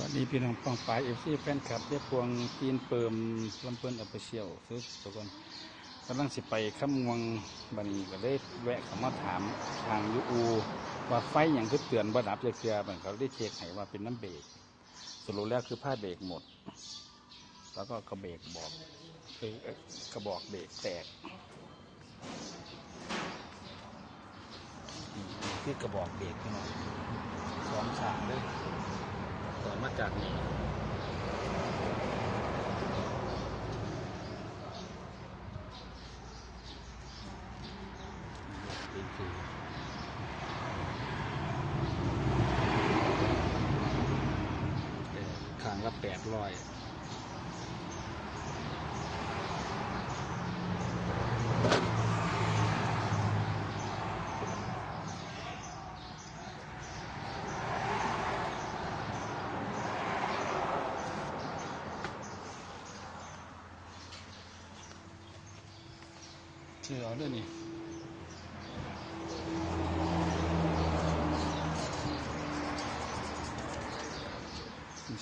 วัสดีพี่น้องปองปลายเอฟซีแฟนคลับเรียกพวงตีนเปิมลำเพิ่นอัปเชียวทุกทุกคนกำลังสิไปข้ามวงบันนี้ก็ได้แวะเขามาถามทางยูอูว่าไฟอย่างคือเตือนบ่ดับจะเคลียร์มันเขาได้เช็คให้ว่าเป็นน้ำเบรกสรุปแล้วคือผ้าเบรกหมด แล้วก็กระเบรกบอกคือกระบอกเบรกแตกคือกระบอกเบรกพี่น้องสองสามเลย ต่อมาจากนี้เป็นคือเอ่อขางละแปดร้อย ชื่อเอาด้วยนี่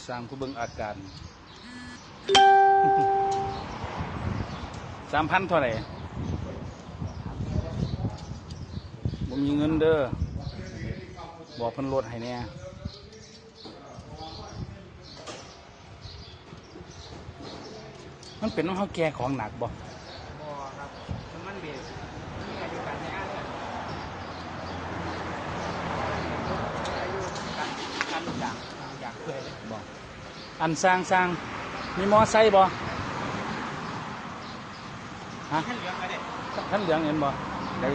สร้างผู้เบิ่งอาการสามพันเท่าไหร่ผมมีเงินเด้อ บอกพันรถให้เนี่ยมันเป็นน้องเขาแก่ของหนักบอครับน้ำมันเบรกนี่อายุการใช้งานเนี่ยอายุการการอยากอยากเคยเลย บ่ อันสร้างสร้างมีมอไซค์บ่ฮะท่านเหลืองก็ได้ท่านเหลืองเห็นบ่ได้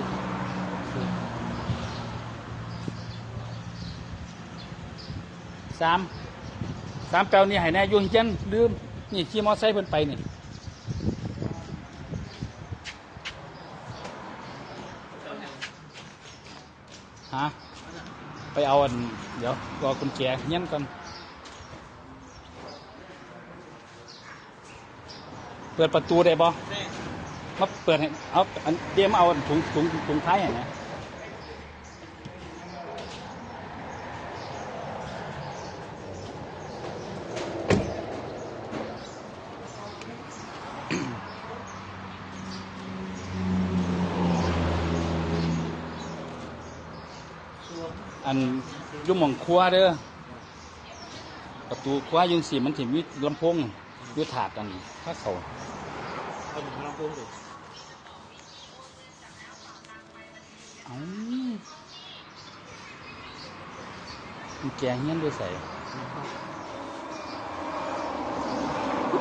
สามสามแปลวนี่ให้แน่อยุ่งเจนลืมนี่ขี่มอไซค์เพิ่นไปนี่ฮะไปเอาอันเดี๋ยวรอกุญแจเงี้ยนก่อน ปิดประตูได้บ่ได้มาเปิดให้เอาอันเตรียมเอาถุงถุงถุงท้ายให้นะอันยุ่หมองครัวเด้อประตูครัวอยังสีมันถิ่มีลำโพงยุถาดอันถ้าเขา เอาถุงลำโพงดูเอากุญแกงเงี้ยด้วยใส่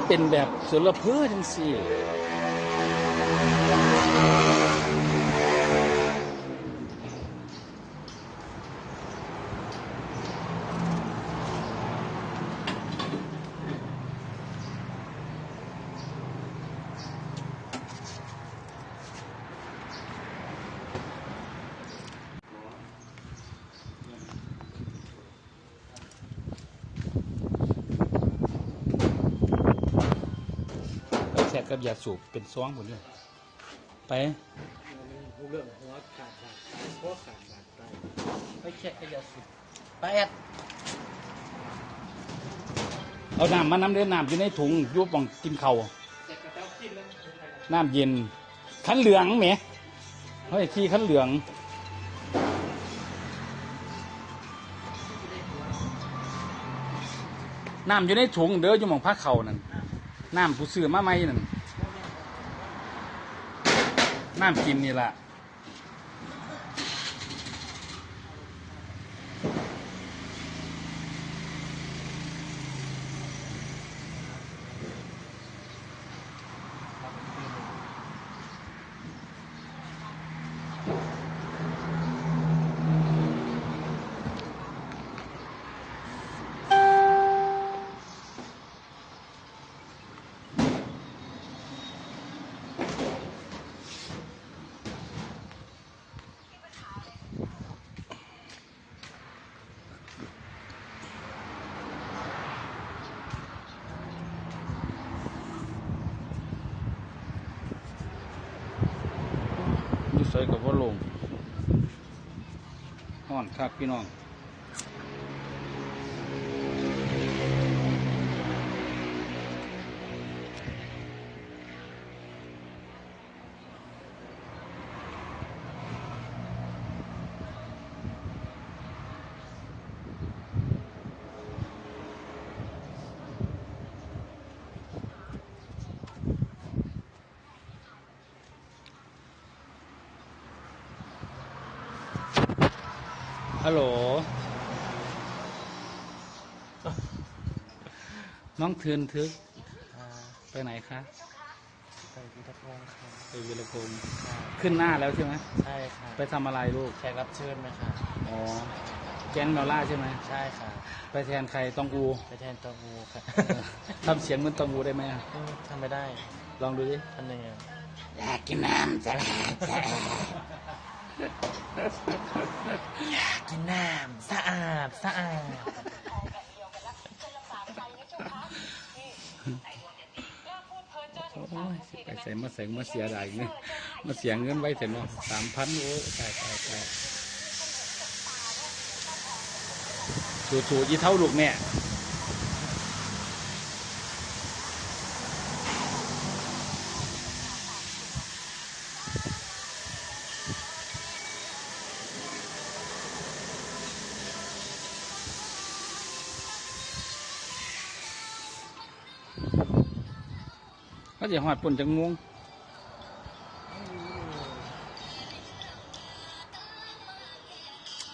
เป็นแบบสุรเพื่อจังสี่ แทกกับยาสูบเป็นซ้องหมดเลยไปหูเรื่องหัวขาดบาดตายหัวขาดบาดตายไปแค่กับยาสูบไปแอดเอาน้ำมาน้ำเดือน้ำอยู่ในถุงอยุบบังกินเขาวแต่กระเจ้ากินแล้วน้ำเย็น ขันเหลืองแหมเฮ้ยขี้ขันเหลืองน้ำอยู่ในถุงเด้ออยู่หมองผ้าเข่านั่น น้ำผู้ซื้อมาไหมนั่นน้ำกินนี่แหละ ใส่กับว่าลงห่อนครับพี่น้อง ฮัลโหล น้องทืนทึกอ่าไปไหนคะ ไปพิทักษ์วงศ์ค่ะ ไปวิรพงศ์ค่ะขึ้นหน้าแล้วใช่ไหมใช่ค่ะ ไปทำอะไรลูก แขกรับเชิญไหมคะอ๋อ แก๊งดอลล่าร์ใช่ไหม ใช่ค่ะ ไปแทนใครต้องอูไปแทนตะวูค่ะทำเสียงเหมือนตองอูได้ไหมอะอืมทำไม่ได้ ลองดูดิอันหนึ่งอะอยากกินน้ำจ้ กินน้ำสะอาดสะอาดโอ้ยไปใส่มาใส่มาเสียดายเนี่ยมาเสียเงินไว้เสร็จเนาะสามพันโอ้ยตายตายตายจู่ๆยี่เท่าลูก แม่ก็จะหอดปุ่นจังงวง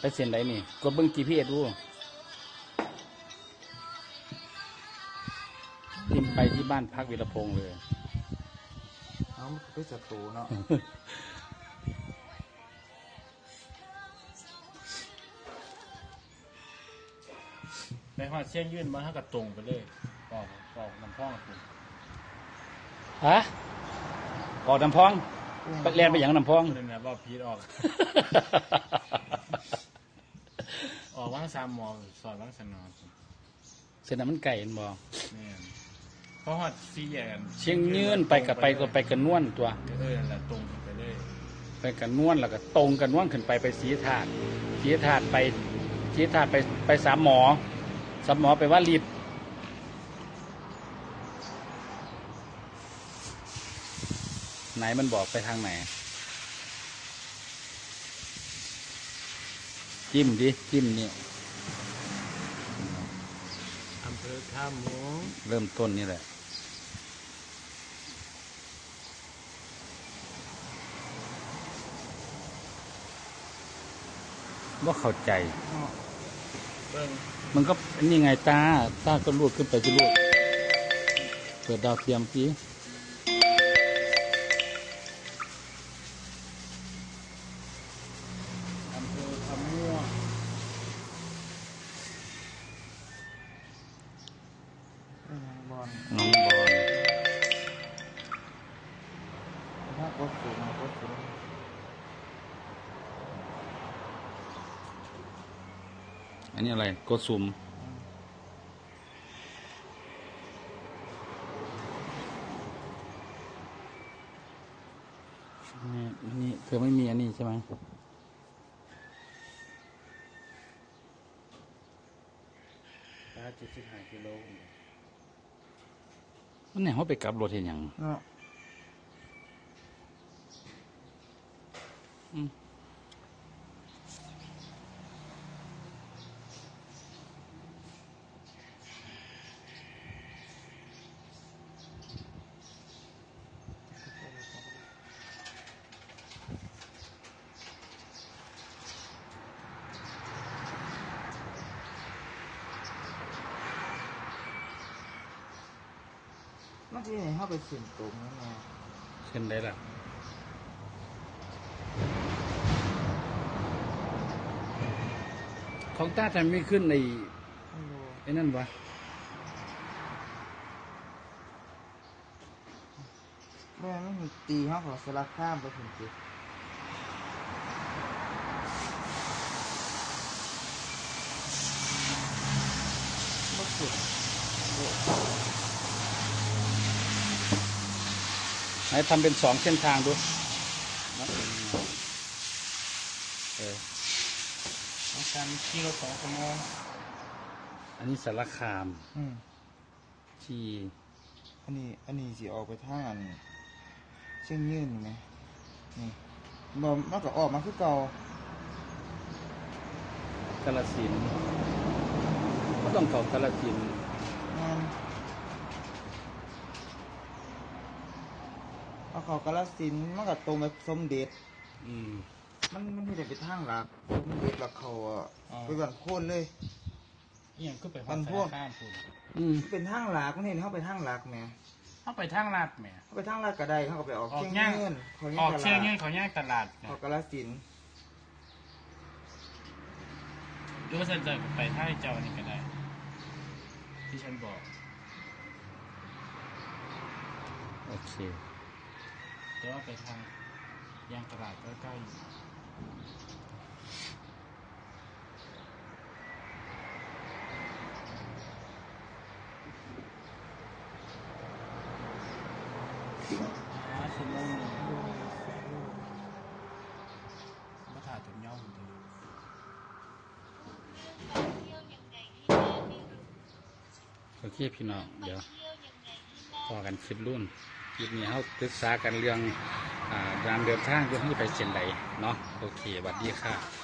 ไปเส้นไหนนี่กดเบิ้ง GPS ดูทิมไปที่บ้านพักวิรพงษ์เลยเอาไปศัตรูเนาะไปหอดเส้นยื่นมาเท่ากับตรงไปเลยปอกปอกน้ำพ่องคุณ ฮะออกน้ำพองไปเรียนไปอย่างน้ำพองเลยนะว่าพีทออก ออกว่างสามหมอสอนว่างสนอนเส้นนั้นมันไก่บอกเนี่ยเพราะหอดซีแยกกันเชียงยืนไปกับไปก็ไปกันนวลตัวเออนั่นแหละตรงไปเลยไปกันนวลแล้วก็ตรงกันนวลขึ้นไปไปสีถาดสีถาดไปสีถาดไปไปสามหมอสามหมอไปว่ารีบ ไหนมันบอกไปทางไหน จิ้มดิ จิ้มนี่อำเภอท่าหมูเริ่มต้นนี่แหละ ว่าเข้าใจ เบิ้งมันก็นี่ไงตา ตาก็ลูดขึ้นไปที่ลูกเปิดดาวเทียมสิ น้องบอลถ้ากดสูงกดสูงอันนี้อะไรกดซุมนี่นี่เธอไม่มีอันนี้ใช่ไหมตาเจ็ดสิบห้ากิโล มันเนี่ยเขาไปกลับรถเห็นอย่างเนาะ อืม เมื่อกี้เข้าไปสินตรงนั่นไงขึ้นได้ละของต้าทำไม่ขึ้นในไม่รู้ไอ้นั่นวะแม่ไม่มีตีเขาขอสลักข้ามไปถึงจุดบ่สุด ไห นทำเป็นสองเส้นทางดูนะเออต้องการขี่รถสองชั่วโมงอันนี้สารคามอืมที่ อันนี้ อันนี้สิออกไปทางอันเชียงยืนนี่ไหมนี่บ่มันก็ออกมาคือเก่ากาลสินธุ์ก็ต้องเข้ากาลสินธุ์งาน เอาเขากาลสินธุ์มันก็ตรงไปสมเด็จ อืม มันมันที่ได้ไปทางหลักมันเด็กหลักเขาอะอ๋อ ไปบันโคนเลย เอียงก็ไปฮอมัดนสาพวกรข้ามคุณอืมเป็นทางหลักมันเห็นเขาไปทางหลักแหม่เข้าไปทางลาดแหม่เขาไปทางหลักก็ได้เขาก็ไปออกออกเชียงย่าง เงินเขาออกตเชียงลาดเงี้ยเขาแยกตลาดออกกาลสินธุ์หรือว่าฉันจะไปท่าเจ้านี่ก็ได้ ที่ฉันบอก โอเค แต่ว่าไปทางยางตลาดใกล้อยู่อ่าชั่วโมงหนึ่งมาถ่ายจนย่อมเลย โอเคพี่น้อง เดี๋ยวพอกันคลิปรุ่น คลิปนี้เขาปรึกษากันเรื่องอ่าการเดินทางเรื่องที่ไปเชียงใดเนาะโอเคสวัสดีค่ะ